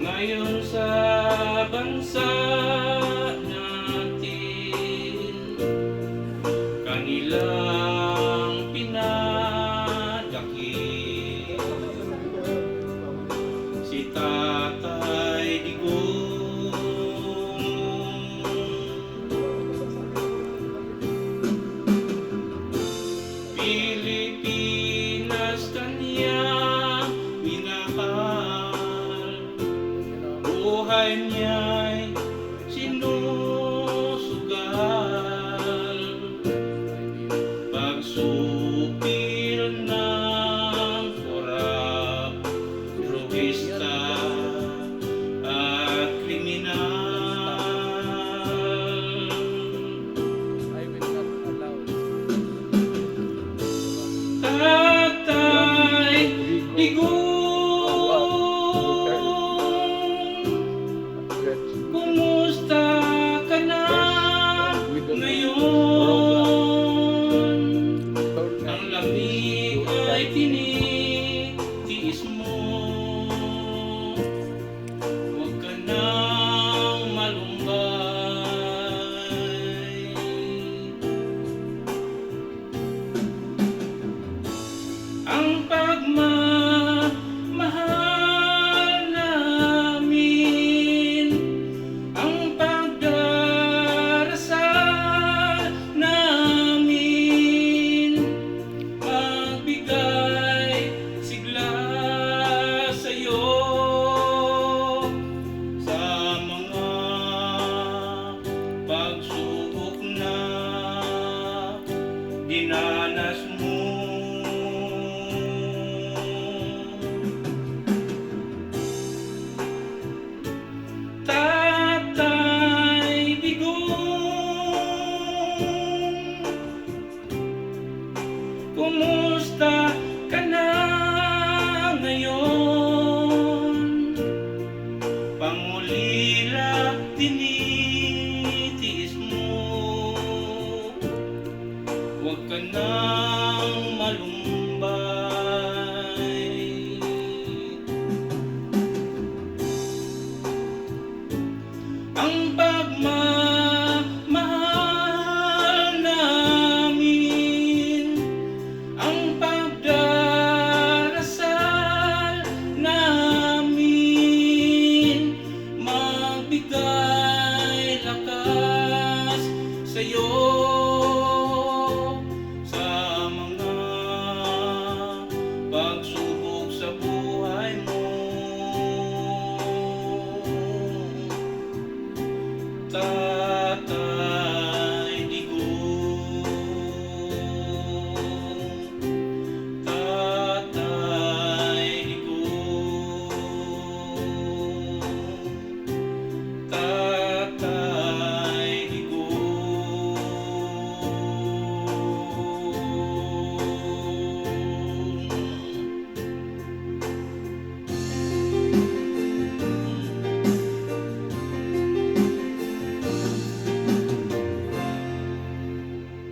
Ngayon sa bansa natin Kanilang Buhay niya'y sinusugal. Pagsupil Ang pagmamahal namin Ang pagdarasal namin. Magbigay sigla sa'yo Sa mga pagsubok na dinanas mo Kumusta ka na ngayon? Pangulila tinitiis mo Huwag ka nang malumbay Ang love.